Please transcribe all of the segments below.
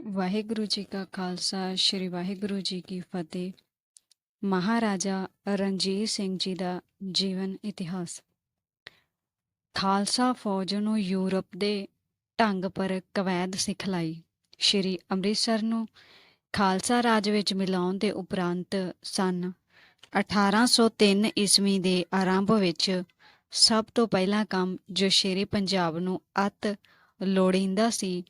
ਵਾਹਿਗੁਰੂ ਜੀ ਕਾ ਖਾਲਸਾ, ਸ੍ਰੀ ਵਾਹਿਗੁਰੂ ਜੀ ਕੀ ਫਤਿਹ। ਮਹਾਰਾਜਾ ਰਣਜੀਤ ਸਿੰਘ ਜੀ ਦਾ ਜੀਵਨ ਇਤਿਹਾਸ। ਖਾਲਸਾ ਫੌਜ ਨੂੰ ਯੂਰਪ ਦੇ ਢੰਗ ਪਰ ਕਵੈਦ ਸਿਖਲਾਈ ਸ੍ਰੀ ਅੰਮ੍ਰਿਤਸਰ ਨੂੰ ਖਾਲਸਾ ਰਾਜ ਵਿੱਚ ਮਿਲਾਉਣ ਦੇ ਉਪਰੰਤ ਸਨ 1803 ਈਸਵੀ ਦੇ ਆਰੰਭ ਵਿੱਚ ਸਭ ਤੋਂ ਪਹਿਲਾ ਕੰਮ ਜੋ ਸ਼ੇਰੇ ਪੰਜਾਬ ਨੂੰ ਅਤ ਲੋੜੀਂਦਾ ਸੀ।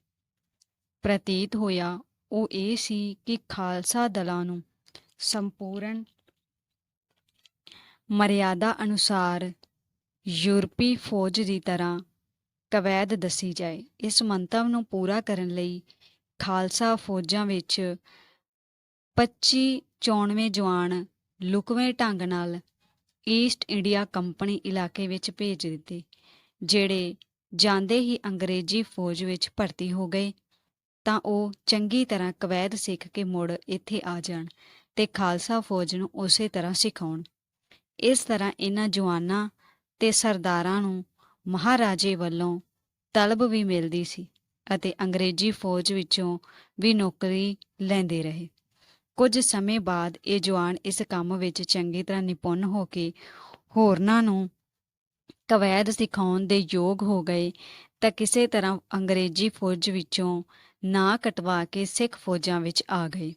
ਪ੍ਰਤੀਤ ਹੋਇਆ, ਉਹ ਇਹ ਸੀ ਕਿ ਖਾਲਸਾ ਦਲਾਂ ਨੂੰ ਸੰਪੂਰਨ ਮਰਿਆਦਾ ਅਨੁਸਾਰ ਯੂਰਪੀ ਫੌਜ ਦੀ ਤਰ੍ਹਾਂ ਕਵੈਦ ਦੱਸੀ ਜਾਏ। ਇਸ ਮੰਤਵ ਨੂੰ ਪੂਰਾ ਕਰਨ ਲਈ ਖਾਲਸਾ ਫੌਜਾਂ ਵਿੱਚ 25 94 ਜਵਾਨ ਲੁਕਵੇਂ ਢੰਗ ਨਾਲ ਈਸਟ ਇੰਡੀਆ ਕੰਪਨੀ ਇਲਾਕੇ ਵਿੱਚ ਭੇਜ ਦਿੱਤੇ, ਜਿਹੜੇ ਜਾਂਦੇ ਹੀ ਅੰਗਰੇਜ਼ੀ ਫੌਜ ਵਿੱਚ ਭਰਤੀ ਹੋ ਗਏ। ਤਾਂ ਉਹ ਚੰਗੀ ਤਰ੍ਹਾਂ ਕਵੈਦ ਸਿੱਖ ਕੇ ਮੁੜ ਇੱਥੇ ਆ ਜਾਣ ਤੇ ਖਾਲਸਾ ਫੌਜ ਨੂੰ ਉਸੇ ਤਰ੍ਹਾਂ ਸਿਖਾਉਣ। ਇਸ ਤਰ੍ਹਾਂ ਇਹਨਾਂ ਜਵਾਨਾਂ ਤੇ ਸਰਦਾਰਾਂ ਨੂੰ ਮਹਾਰਾਜੇ ਵੱਲੋਂ ਤਲਬ ਵੀ ਮਿਲਦੀ ਸੀ ਅਤੇ ਅੰਗਰੇਜ਼ੀ ਫੌਜ ਵਿੱਚੋਂ ਵੀ ਨੌਕਰੀ ਲੈਂਦੇ ਰਹੇ। ਕੁਝ ਸਮੇਂ ਬਾਅਦ ਇਹ ਜਵਾਨ ਇਸ ਕੰਮ ਵਿੱਚ ਚੰਗੀ ਤਰ੍ਹਾਂ ਨਿਪੁੰਨ ਹੋ ਕੇ ਹੋਰਨਾਂ ਨੂੰ ਕਵੈਦ ਸਿਖਾਉਣ ਦੇ ਯੋਗ ਹੋ ਗਏ ਤਾਂ ਕਿਸੇ ਤਰ੍ਹਾਂ ਅੰਗਰੇਜ਼ੀ ਫੌਜ ਵਿੱਚੋਂ ਨਾ ਕਟਵਾ ਕੇ ਸਿੱਖ ਫੌਜਾਂ ਵਿੱਚ ਆ ਗਏ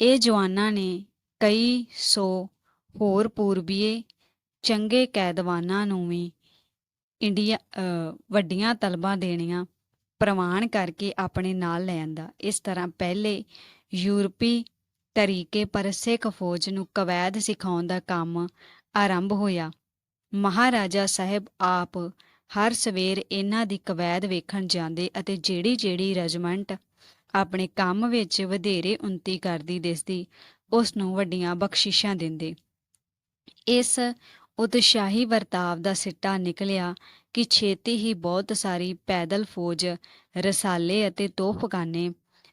ਇਹ ਜਵਾਨਾਂ ਨੇ ਕਈ ਸੌ ਹੋਰ ਪੂਰਬੀਏ, ਚੰਗੇ ਕੈਦਵਾਨਾਂ ਨੂੰ ਵੀ ਇੰਡੀਆ ਵੱਡੀਆਂ ਤਲਬਾਂ ਦੇਣੀਆਂ ਪ੍ਰਵਾਨ ਕਰਕੇ ਆਪਣੇ ਨਾਲ ਲੈ ਆਂਦਾ। ਇਸ ਤਰ੍ਹਾਂ ਪਹਿਲੇ ਯੂਰਪੀ ਤਰੀਕੇ ਪਰ ਸਿੱਖ ਫੌਜ ਨੂੰ ਕਵੈਦ ਸਿਖਾਉਣ ਦਾ ਕੰਮ ਆਰੰਭ ਹੋਇਆ। ਮਹਾਰਾਜਾ ਸਾਹਿਬ ਆਪ ਹਰ ਸਵੇਰ ਇਹਨਾਂ ਦੀ ਕਵੈਦ ਵੇਖਣ ਜਾਂਦੇ ਅਤੇ ਜਿਹੜੀ ਜਿਹੜੀ ਰੈਜੀਮੈਂਟ ਆਪਣੇ ਕੰਮ ਵਿੱਚ ਵਧੇਰੇ ਉન્નਤੀ ਕਰਦੀ ਦਿਸਦੀ, ਉਸ ਨੂੰ ਵੱਡੀਆਂ ਬਖਸ਼ਿਸ਼ਾਂ ਦਿੰਦੇ। ਇਸ ਉਤਸ਼ਾਹੀ ਵਰਤਾਵ ਦਾ ਸਿੱਟਾ ਨਿਕਲਿਆ ਕਿ ਛੇਤੀ ਹੀ ਬਹੁਤ ਸਾਰੀ ਪੈਦਲ ਫੌਜ, ਰਸਾਲੇ ਅਤੇ ਤੋਪਖਾਨੇ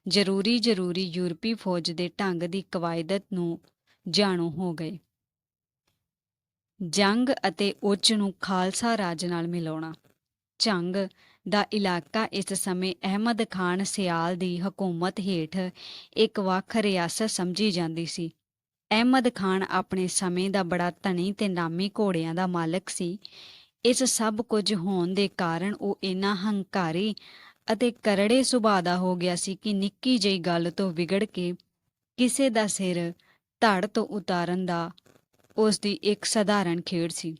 ਜ਼ਰੂਰੀ ਜ਼ਰੂਰੀ ਯੂਰਪੀ ਫੌਜ ਦੇ ਢੰਗ ਦੀ ਕਵਾਇਦਤ ਨੂੰ ਜਾਣੂ ਹੋ ਗਏ। ਜੰਗ ਅਤੇ ਉੱਚ ਨੂੰ ਖਾਲਸਾ ਰਾਜ ਨਾਲ ਮਿਲਾਉਣਾ। ਜੰਗ ਦਾ ਇਲਾਕਾ ਇਸ ਸਮੇਂ ਅਹਿਮਦ ਖਾਨ ਸਿਆਲ ਦੀ ਹਕੂਮਤ ਹੇਠ ਇੱਕ ਵੱਖ ਰਿਆਸਤ ਸਮਝੀ ਜਾਂਦੀ ਸੀ। ਅਹਿਮਦ ਖਾਨ ਆਪਣੇ ਸਮੇਂ ਦਾ ਬੜਾ ਧਨੀ ਤੇ ਨਾਮੀ ਘੋੜਿਆਂ ਦਾ ਮਾਲਕ ਸੀ। ਇਸ ਸਭ ਕੁਝ ਹੋਣ ਦੇ ਕਾਰਨ ਉਹ ਇੰਨਾ ਹੰਕਾਰੀ ਅਤੇ ਕਰੜੇ ਸੁਭਾਅ ਦਾ ਹੋ ਗਿਆ ਸੀ ਕਿ ਨਿੱਕੀ ਜਿਹੀ ਗੱਲ ਤੋਂ ਵਿਗੜ ਕੇ ਕਿਸੇ ਦਾ ਸਿਰ ਧੜ ਤੋਂ ਉਤਾਰਨ ਦਾ ਉਸ ਦੀ ਇੱਕ ਸਧਾਰਨ ਖੇਡ ਸੀ।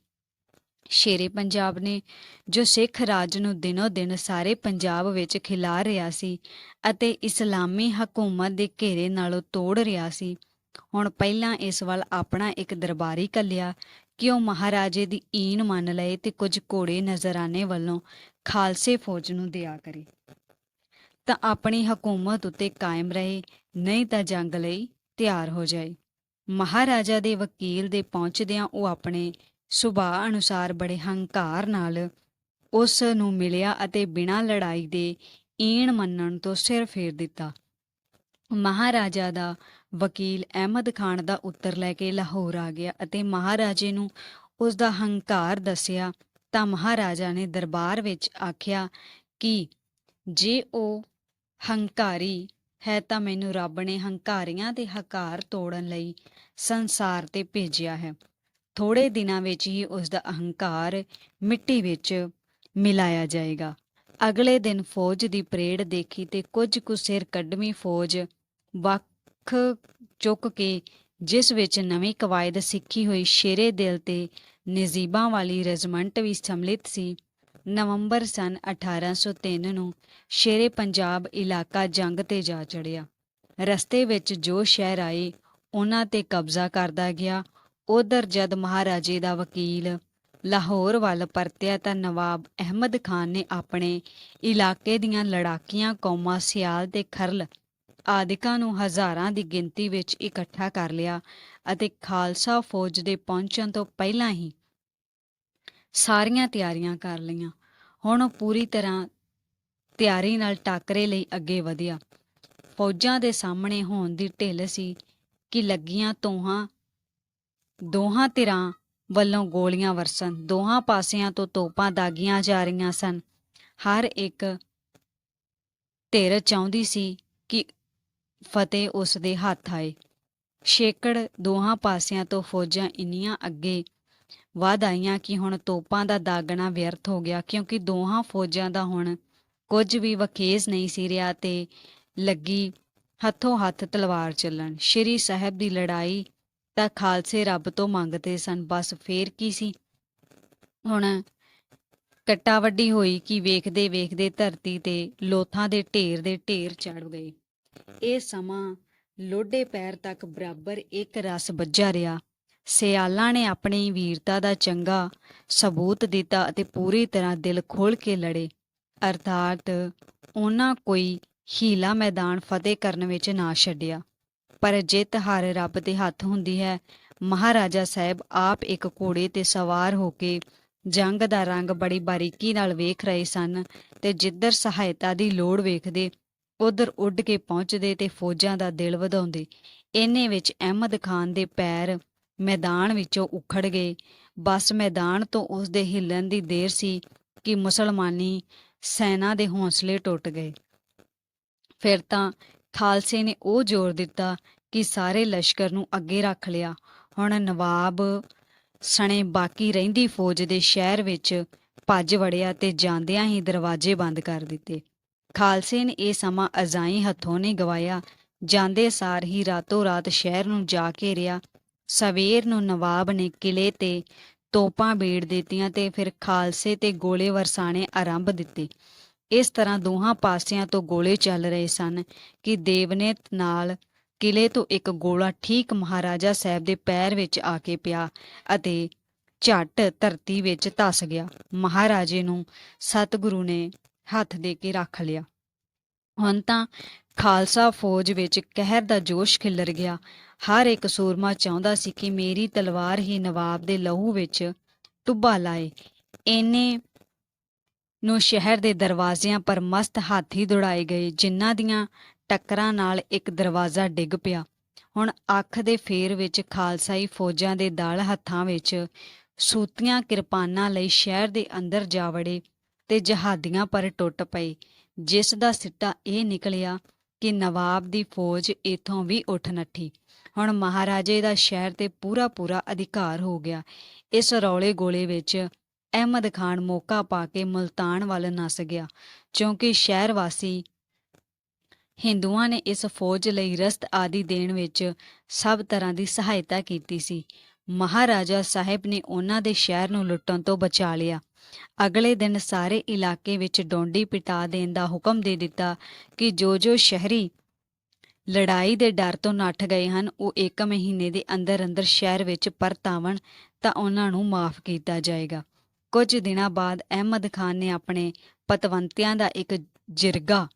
ਸ਼ੇਰੇ ਪੰਜਾਬ ਨੇ, ਜੋ ਸਿੱਖ ਰਾਜ ਨੂੰ ਦਿਨੋ ਦਿਨ ਸਾਰੇ ਪੰਜਾਬ ਵਿੱਚ ਖਿਲਾ ਰਿਹਾ ਸੀ ਅਤੇ ਇਸਲਾਮੀ ਹਕੂਮਤ ਦੇ ਘੇਰੇ ਨਾਲੋਂ ਤੋੜ ਰਿਹਾ ਸੀ, ਹੁਣ ਪਹਿਲਾਂ ਇਸ ਵੱਲ ਆਪਣਾ ਇੱਕ ਦਰਬਾਰੀ ਕੱਲਿਆ ਕਿ ਉਹ ਮਹਾਰਾਜੇ ਦੀ ਈਨ ਮੰਨ ਲਏ ਤੇ ਕੁਝ ਘੋੜੇ ਨਜ਼ਰਾਨੇ ਵੱਲੋਂ ਖਾਲਸੇ ਫੌਜ ਨੂੰ ਦਿਆ ਕਰੇ। ਤਾਂ ਆਪਣੀ ਹਕੂਮਤ ਉੱਤੇ ਕਾਇਮ ਰਹੇ, ਨਹੀਂ ਤਾਂ ਜੰਗ ਲਈ ਤਿਆਰ ਹੋ ਜਾਏ। ਮਹਾਰਾਜਾ ਦੇ ਵਕੀਲ ਦੇ ਪਹੁੰਚਦਿਆਂ ਉਹ ਆਪਣੇ ਸੁਭਾਅ ਅਨੁਸਾਰ ਬੜੇ ਹੰਕਾਰ ਨਾਲ ਉਸ ਨੂੰ ਮਿਲਿਆ ਅਤੇ ਬਿਨਾਂ ਲੜਾਈ ਦੇ ਈਣ ਮੰਨਣ ਤੋਂ ਸਿਰ ਫੇਰ ਦਿੱਤਾ। ਮਹਾਰਾਜਾ ਦਾ ਵਕੀਲ ਅਹਿਮਦ ਖਾਨ ਦਾ ਉੱਤਰ ਲੈ ਕੇ ਲਾਹੌਰ ਆ ਗਿਆ ਅਤੇ ਮਹਾਰਾਜੇ ਨੂੰ ਉਸ ਦਾ ਹੰਕਾਰ ਦੱਸਿਆ ਤਾਂ ਮਹਾਰਾਜਾ ਨੇ ਦਰਬਾਰ ਵਿੱਚ ਆਖਿਆ ਕਿ ਜੇ ਉਹ ਹੰਕਾਰੀ ਹੈ ਤਾਂ ਮੈਨੂੰ ਰੱਬ ਨੇ ਹੰਕਾਰੀਆਂ ਦੇ ਹਕਾਰ ਤੋੜਨ ਲਈ ਸੰਸਾਰ ਤੇ ਭੇਜਿਆ ਹੈ। ਥੋੜੇ ਦਿਨਾਂ ਵਿੱਚ ਹੀ ਉਸ ਦਾ ਅਹੰਕਾਰ ਮਿੱਟੀ ਵਿੱਚ ਮਿਲਾਇਆ ਜਾਏਗਾ। ਅਗਲੇ ਦਿਨ ਫੌਜ ਦੀ ਪਰੇਡ ਦੇਖੀ ਤੇ ਕੁਝ ਕੁ ਸਿਰ ਕੱਢਵੀਂ ਫੌਜ ਵੱਖ ਚੁੱਕ ਕੇ, ਜਿਸ ਵਿੱਚ ਨਵੀਂ ਕਵਾਇਦ ਸਿੱਖੀ ਹੋਈ ਸ਼ੇਰੇ ਦਿਲ ਤੇ ਨਜ਼ੀਬਾਂ ਵਾਲੀ ਰੈਜੀਮੈਂਟ ਵੀ ਸੰਮਿਲਿਤ ਸੀ ਨਵੰਬਰ ਸਨ 1803 ਨੂੰ ਸ਼ੇਰੇ ਪੰਜਾਬ ਇਲਾਕਾ ਜੰਗ ਤੇ ਜਾ ਚੜਿਆ। ਰਸਤੇ ਵਿੱਚ ਜੋ ਸ਼ਹਿਰ ਆਏ, ਉਹਨਾਂ ਤੇ ਕਬਜ਼ਾ ਕਰਦਾ ਗਿਆ। ਉਧਰ ਜਦ ਮਹਾਰਾਜੇ ਦਾ ਵਕੀਲ ਲਾਹੌਰ ਵੱਲ ਪਰਤਿਆ ਤਾਂ ਨਵਾਬ ਅਹਿਮਦ ਖਾਨ ਨੇ ਆਪਣੇ ਇਲਾਕੇ ਦੀਆਂ ਲੜਾਕੀਆਂ ਕੌਮਾਂ ਸਿਆਲ ਤੇ ਖਰਲ ਆਦਿਕਾਂ ਨੂੰ ਹਜ਼ਾਰਾਂ ਦੀ ਗਿਣਤੀ ਵਿੱਚ ਇਕੱਠਾ ਕਰ ਲਿਆ ਅਤੇ ਖਾਲਸਾ ਫੌਜ ਦੇ ਪਹੁੰਚਣ ਤੋਂ ਪਹਿਲਾਂ ਹੀ ਸਾਰੀਆਂ ਤਿਆਰੀਆਂ ਕਰ ਲਈਆਂ। ਹੁਣ ਉਹ ਪੂਰੀ ਤਰ੍ਹਾਂ ਤਿਆਰੀ ਨਾਲ ਟਾਕਰੇ ਲਈ ਅੱਗੇ ਵਧਿਆ। ਫੌਜਾਂ ਦੇ ਸਾਹਮਣੇ ਹੋਣ ਦੀ ਢਿੱਲ ਸੀ ਕਿ ਲੱਗੀਆਂ ਤੋਹਾਂ, ਦੋਹਾਂ ਧਿਰਾਂ ਵੱਲੋਂ ਗੋਲੀਆਂ ਵਰਸਣ, ਦੋਹਾਂ ਪਾਸਿਆਂ ਤੋਂ ਤੋਪਾਂ ਦਾਗੀਆਂ ਜਾ ਰਹੀਆਂ ਸਨ। ਹਰ ਇੱਕ ਧਿਰ ਚਾਹੁੰਦੀ ਸੀ ਕਿ ਫਤਿਹ ਉਸ ਦੇ ਹੱਥ ਆਏ। ਛੇਕੜ ਦੋਹਾਂ ਪਾਸਿਆਂ ਤੋਂ ਫੌਜਾਂ ਇੰਨੀਆਂ ਅੱਗੇ ਵੱਧ ਆਈਆਂ ਕਿ ਹੁਣ ਤੋਪਾਂ ਦਾ ਦਾਗਣਾ ਵਿਅਰਥ ਹੋ ਗਿਆ, ਕਿਉਂਕਿ ਦੋਹਾਂ ਫੌਜਾਂ ਦਾ ਹੁਣ ਕੁਝ ਵੀ ਵਖੇਜ਼ ਨਹੀਂ ਸੀ ਰਿਹਾ ਤੇ ਲੱਗੀ ਹੱਥੋਂ ਹੱਥ ਤਲਵਾਰ ਚੱਲਣ। ਸ਼੍ਰੀ ਸਾਹਿਬ ਦੀ ਲੜਾਈ ਤਾਂ ਖਾਲਸੇ ਰੱਬ ਤੋਂ ਮੰਗਦੇ ਸਨ, ਬਸ ਫੇਰ ਕੀ ਸੀ? ਹੁਣ ਕੱਟਾ ਵੱਡੀ ਹੋਈ ਕਿ ਵੇਖਦੇ ਵੇਖਦੇ ਧਰਤੀ ਤੇ ਲੋਥਾਂ ਦੇ ਢੇਰ ਦੇ ਢੇਰ ਚੜ ਗਏ। ਇਹ ਸਮਾਂ ਲੋਡੇ ਪੈਰ ਤੱਕ ਬਰਾਬਰ ਇੱਕ ਰਸ ਵੱਜਾ ਰਿਹਾ। ਸਿਆਲਾਂ ਨੇ ਆਪਣੀ ਵੀਰਤਾ ਦਾ ਚੰਗਾ ਸਬੂਤ ਦਿੱਤਾ ਅਤੇ ਪੂਰੀ ਤਰ੍ਹਾਂ ਦਿਲ ਖੋਲ ਕੇ ਲੜੇ। ਅਰਥਾਤ ਉਹਨਾਂ ਕੋਈ ਹੀਲਾ ਮੈਦਾਨ ਫਤਿਹ ਕਰਨ ਵਿੱਚ ਨਾ ਛੱਡਿਆ। ਪਰ ਜਿੱਤ ਹਾਰ ਰੱਬ ਦੇ ਹੱਥ ਹੁੰਦੀ ਹੈ। ਮਹਾਰਾਜਾ ਸਾਹਿਬ ਆਪ ਇੱਕ ਘੋੜੇ ਤੇ ਸਵਾਰ ਹੋ ਕੇ ਜੰਗ ਦਾ ਰੰਗ ਬੜੀ ਬਾਰੀਕੀ ਨਾਲ ਵੇਖ ਰਹੇ ਸਨ ਤੇ ਜਿੱਧਰ ਸਹਾਇਤਾ ਦੀ ਲੋੜ ਵੇਖਦੇ, ਉਧਰ ਉੱਡ ਕੇ ਪਹੁੰਚਦੇ ਤੇ ਫੌਜਾਂ ਦਾ ਦਿਲ ਵਧਾਉਂਦੇ। ਇੰਨੇ ਵਿੱਚ ਅਹਿਮਦ ਖਾਨ ਦੇ ਪੈਰ ਮੈਦਾਨ ਵਿੱਚੋਂ ਉਖੜ ਗਏ। ਬਸ ਮੈਦਾਨ ਤੋਂ ਉਸ ਦੇ ਹਿੱਲਣ ਦੀ ਦੇਰ ਸੀ ਕਿ ਮੁਸਲਮਾਨੀ ਸੈਨਾ ਦੇ ਹੌਸਲੇ ਟੁੱਟ ਗਏ। ਫਿਰ ਤਾਂ ਖਾਲਸੇ ਨੇ ਉਹ ਜ਼ੋਰ ਦਿੱਤਾ ਕਿ ਸਾਰੇ ਲਸ਼ਕਰ ਨੂੰ ਅੱਗੇ ਰੱਖ ਲਿਆ। ਹੁਣ ਨਵਾਬ ਸਣੇ ਬਾਕੀ ਰਹਿੰਦੀ ਫੌਜ ਦੇ ਸ਼ਹਿਰ ਵਿੱਚ ਭੱਜ ਵੜਿਆ ਤੇ ਜਾਂਦਿਆਂ ਹੀ ਦਰਵਾਜ਼ੇ ਬੰਦ ਕਰ ਦਿੱਤੇ। ਖਾਲਸੇ ਨੇ ਇਹ ਸਮਾਂ ਅਜ਼ਾਈ ਹੱਥੋਂ ਨਹੀਂ ਗਵਾਇਆ। ਜਾਂਦੇ ਸਾਰ ਹੀ ਰਾਤੋਂ ਰਾਤ ਸ਼ਹਿਰ ਨੂੰ ਜਾ ਕੇ ਘੇਰਿਆ ਸਵੇਰ ਨੂੰ ਨਵਾਬ ਨੇ ਕਿਲੇ ਤੇ ਤੋਪਾਂ ਬੀੜ ਦਿੱਤੀਆਂ ਤੇ ਫਿਰ ਖਾਲਸੇ ਤੇ ਗੋਲੇ ਵਰਸਾਣੇ ਆਰੰਭ ਦਿੱਤੇ। ਇਸ ਤਰ੍ਹਾਂ ਦੋਹਾਂ ਪਾਸਿਆਂ ਤੋਂ ਗੋਲੇ ਚੱਲ ਰਹੇ ਸਨ ਕਿ ਦੇਵਨੇਤ ਨਾਲ ਕਿਲੇ ਤੋਂ ਇੱਕ ਗੋਲਾ ਠੀਕ ਮਹਾਰਾਜਾ ਸਾਹਿਬ ਦੇ ਪੈਰ ਵਿੱਚ ਆ ਕੇ ਪਿਆ ਅਤੇ ਝੱਟ ਧਰਤੀ ਵਿੱਚ ਧਸ ਗਿਆ। ਮਹਾਰਾਜੇ ਨੂੰ ਸਤਿਗੁਰੂ ਨੇ ਹੱਥ ਦੇ ਕੇ ਰੱਖ ਲਿਆ। ਹੁਣ ਤਾਂ ਖਾਲਸਾ ਫੌਜ ਵਿੱਚ ਕਹਿਰ ਦਾ ਜੋਸ਼ ਖਿਲਰ ਗਿਆ ਹਰ ਇੱਕ ਸੂਰਮਾ ਚਾਹੁੰਦਾ ਸੀ ਕਿ ਮੇਰੀ ਤਲਵਾਰ ਹੀ ਨਵਾਬ ਦੇ ਲਹੂ ਵਿੱਚ ਟੁੱਬਾ ਲਾਏ। ਇਹਨੇ ਨੂੰ ਸ਼ਹਿਰ ਦੇ ਦਰਵਾਜ਼ਿਆਂ ਪਰ ਮਸਤ ਹਾਥੀ ਦੌੜਾਏ ਗਏ, ਜਿਨ੍ਹਾਂ ਦੀਆਂ ਟੱਕਰਾਂ ਨਾਲ ਇੱਕ ਦਰਵਾਜ਼ਾ ਡਿੱਗ ਪਿਆ। ਹੁਣ ਅੱਖ ਦੇ ਫੇਰ ਵਿੱਚ ਖਾਲਸਾਈ ਫੌਜਾਂ ਦੇ ਦਾਲ ਹੱਥਾਂ ਵਿੱਚ ਸੂਤੀਆਂ ਕਿਰਪਾਨਾਂ ਲਈ ਸ਼ਹਿਰ ਦੇ ਅੰਦਰ ਜਾ ਵੜੇ ਤੇ ਜਹਾਦੀਆਂ ਪਰ ਟੁੱਟ ਪਏ, ਜਿਸ ਦਾ ਸਿੱਟਾ ਇਹ ਨਿਕਲਿਆ ਕਿ ਨਵਾਬ ਦੀ ਫੌਜ ਇਥੋਂ ਵੀ ਉੱਠ ਨੱਠੀ। ਹੁਣ ਮਹਾਰਾਜੇ ਦਾ ਸ਼ਹਿਰ ਤੇ ਪੂਰਾ ਪੂਰਾ ਅਧਿਕਾਰ ਹੋ ਗਿਆ। ਇਸ ਰੌਲੇ ਗੋਲੇ ਵਿੱਚ ਅਹਿਮਦ ਖਾਨ ਮੌਕਾ ਪਾ ਕੇ ਮੁਲਤਾਨ ਵੱਲ ਨਸ ਗਿਆ, ਕਿਉਂਕਿ ਸ਼ਹਿਰ ਵਾਸੀ ਹਿੰਦੂਆਂ ਨੇ ਇਸ ਫੌਜ ਲਈ ਰਸਤ ਆਦਿ ਦੇਣ ਵਿੱਚ ਸਭ ਤਰ੍ਹਾਂ ਦੀ ਸਹਾਇਤਾ ਕੀਤੀ ਸੀ। ਮਹਾਰਾਜਾ ਸਾਹਿਬ ਨੇ ਉਹਨਾਂ ਦੇ ਸ਼ਹਿਰ ਨੂੰ ਲੁੱਟਣ ਤੋਂ ਬਚਾ ਲਿਆ। ਅਗਲੇ ਦਿਨ ਸਾਰੇ ਇਲਾਕੇ ਵਿੱਚ ਡੋਂਡੀ ਪਿਟਾ ਦੇਣ ਦਾ ਹੁਕਮ ਦੇ ਦਿੱਤਾ ਕਿ ਜੋ ਜੋ ਸ਼ਹਿਰੀ ਲੜਾਈ ਦੇ ਡਰ ਤੋਂ ਨੱਠ ਗਏ ਹਨ। ਉਹ ਇੱਕ ਮਹੀਨੇ ਦੇ ਅੰਦਰ ਅੰਦਰ ਸ਼ਹਿਰ ਵਿੱਚ ਪਰਤਾਵਣ ਤਾਂ ਉਹਨਾਂ ਨੂੰ ਮਾਫ ਕੀਤਾ ਜਾਏਗਾ। ਕੁਝ ਦਿਨਾਂ ਬਾਅਦ ਅਹਿਮਦ ਖਾਨ ਨੇ ਆਪਣੇ ਪਤਵੰਤਿਆਂ ਦਾ ਇੱਕ ਜਿਰਗਾ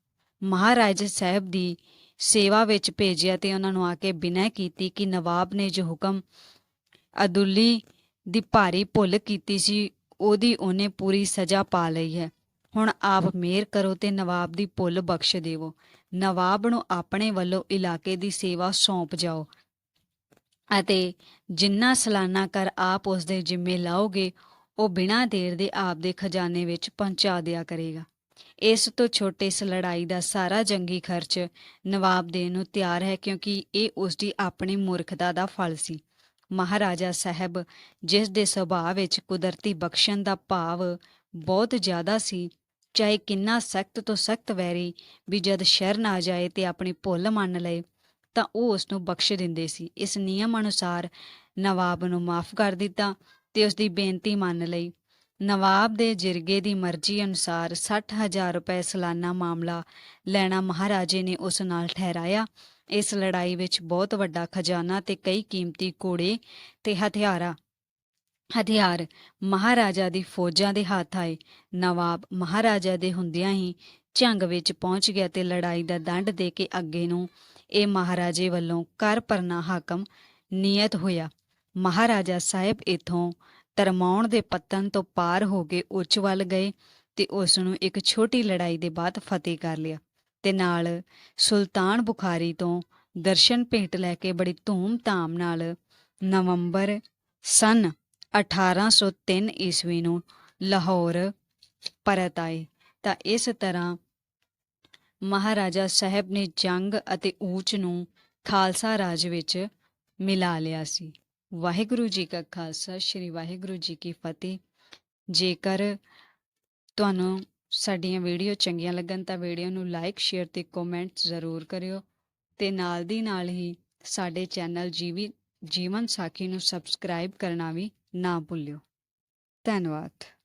ਮਹਾਰਾਜ ਸਾਹਿਬ ਦੀ ਸੇਵਾ ਵਿੱਚ ਭੇਜਿਆ ਤੇ ਉਹਨਾਂ ਨੂੰ ਆ ਕੇ ਬਿਨੈ ਕੀਤੀ ਕਿ ਨਵਾਬ ਨੇ ਜੋ ਹੁਕਮ ਅਦੁੱਲੀ ਦੀ ਭਾਰੀ ਭੁੱਲ ਕੀਤੀ ਸੀ, ਉਹਦੀ ਉਹਨੇ ਪੂਰੀ ਸਜ਼ਾ ਪਾ ਲਈ ਹੈ। ਹੁਣ ਆਪ ਮਿਹਰ ਕਰੋ ਤੇ ਨਵਾਬ ਦੀ ਭੁੱਲ ਬਖਸ਼ ਦੇਵੋ। ਨਵਾਬ ਨੂੰ ਆਪਣੇ ਵੱਲੋਂ ਇਲਾਕੇ ਦੀ ਸੇਵਾ ਸੌਂਪ ਜਾਓ। ਅਤੇ ਜਿੰਨਾ ਸਾਲਾਨਾ ਕਰ ਆਪ ਉਸ ਦੇ ਜ਼ਿੰਮੇ ਲਾਓਗੇ, ਉਹ ਬਿਨਾਂ ਦੇਰ ਦੇ ਆਪ ਦੇ ਖਜ਼ਾਨੇ ਵਿੱਚ ਪਹੁੰਚਾ ਦਿਆ ਕਰੇਗਾ। ਇਸ ਤੋਂ ਛੋਟੇ ਇਸ ਲੜਾਈ ਦਾ ਸਾਰਾ ਜੰਗੀ ਖਰਚ ਨਵਾਬ ਦੇਣ ਨੂੰ ਤਿਆਰ ਹੈ ਕਿਉਂਕਿ ਇਹ ਉਸ ਦੀ ਆਪਣੀ ਮੂਰਖਤਾ ਦਾ ਫਲ ਸੀ। ਮਹਾਰਾਜਾ ਸਾਹਿਬ, ਜਿਸ ਦੇ ਸੁਭਾਅ ਵਿੱਚ ਕੁਦਰਤੀ ਬਖਸ਼ਣ ਦਾ ਭਾਵ ਬਹੁਤ ਜ਼ਿਆਦਾ ਸੀ ਚਾਹੇ ਕਿੰਨਾ ਸਖਤ ਤੋਂ ਸਖਤ ਵੈਰੀ ਵੀ ਜਦ ਸ਼ਰਨ ਆ ਜਾਏ ਤੇ ਆਪਣੀ ਭੁੱਲ ਮੰਨ ਲਏ, ਤਾਂ ਉਹ ਉਸ ਨੂੰ ਬਖਸ਼ ਦਿੰਦੇ ਸੀ। ਇਸ ਨਿਯਮ ਅਨੁਸਾਰ ਨਵਾਬ ਨੂੰ ਮਾਫ ਕਰ ਦਿੱਤਾ ਤੇ ਉਸ ਦੀ ਬੇਨਤੀ ਮੰਨ ਲਈ। ਨਵਾਬ ਦੇ ਜਿਰਗੇ ਦੀ ਮਰਜ਼ੀ ਅਨੁਸਾਰ 60000 ਰੁਪਏ ਸਾਲਾਨਾ ਮਾਮਲਾ ਲੈਣਾ ਮਹਾਰਾਜੇ ਨੇ ਉਸ ਨਾਲ ਠਹਿਰਾਇਆ। ਇਸ ਲੜਾਈ ਵਿੱਚ ਬਹੁਤ ਵੱਡਾ ਖਜ਼ਾਨਾ ਤੇ ਕਈ ਕੀਮਤੀ ਘੋੜੇ ਤੇ ਹਥਿਆਰਾਂ ਹਥਿਆਰ ਮਹਾਰਾਜਾ ਦੀ ਫੌਜਾਂ ਦੇ ਹੱਥ ਆਏ। ਨਵਾਬ ਮਹਾਰਾਜਾ ਦੇ ਹੁੰਦਿਆਂ ਹੀ ਝੰਗ ਵਿੱਚ ਪਹੁੰਚ ਗਿਆ ਤੇ ਲੜਾਈ ਦਾ ਦੰਡ ਦੇ ਕੇ ਅੱਗੇ ਨੂੰ ਇਹ ਮਹਾਰਾਜੇ ਵੱਲੋਂ ਕਰ ਪਰਨਾ ਹਾਕਮ ਨਿਯਤ ਹੋਇਆ। ਮਹਾਰਾਜਾ ਸਾਹਿਬ ਇਥੋਂ ਤਰਮਾਉਣ ਦੇ ਪੱਤਨ ਤੋਂ ਪਾਰ ਹੋ ਕੇ ਉੱਚ ਵੱਲ ਗਏ ਤੇ ਉਸ ਨੂੰ ਇੱਕ ਛੋਟੀ ਲੜਾਈ ਦੇ ਬਾਅਦ ਫਤਿਹ ਕਰ ਲਿਆ ਤੇ ਨਾਲ ਸੁਲਤਾਨ ਬੁਖਾਰੀ ਤੋਂ ਦਰਸ਼ਨ ਭੇਟ ਲੈ ਕੇ ਬੜੀ ਧੂਮ-ਧਾਮ ਨਾਲ ਨਵੰਬਰ ਸਨ 1803 ਈਸਵੀ ਨੂੰ ਲਾਹੌਰ ਪਰਤ ਆਏ। ਤਾਂ ਇਸ ਤਰ੍ਹਾਂ ਮਹਾਰਾਜਾ ਸਾਹਿਬ ਨੇ ਜੰਗ ਅਤੇ ਊਚ ਨੂੰ ਖਾਲਸਾ ਰਾਜ ਵਿੱਚ ਮਿਲਾ ਲਿਆ ਸੀ। ਵਾਹਿਗੁਰੂ ਜੀ ਕਾ ਖਾਲਸਾ, ਸ੍ਰੀ ਵਾਹਿਗੁਰੂ ਜੀ ਕੀ ਫਤਿਹ। ਜੇਕਰ ਤੁਹਾਨੂੰ ਸਾਡੀਆਂ ਵੀਡੀਓ ਚੰਗੀਆਂ ਲੱਗਣ ਤਾਂ ਵੀਡੀਓ ਨੂੰ ਲਾਈਕ, ਸ਼ੇਅਰ ਤੇ ਕਮੈਂਟ ਜ਼ਰੂਰ ਕਰਿਓ ਤੇ ਨਾਲ ਦੀ ਨਾਲ ਹੀ ਸਾਡੇ ਚੈਨਲ ਜੀਵੀ ਜੀਵਨ ਸਾਖੀ ਨੂੰ ਸਬਸਕ੍ਰਾਈਬ ਕਰਨਾ ਵੀ ਨਾ ਭੁੱਲਿਓ। ਧੰਨਵਾਦ।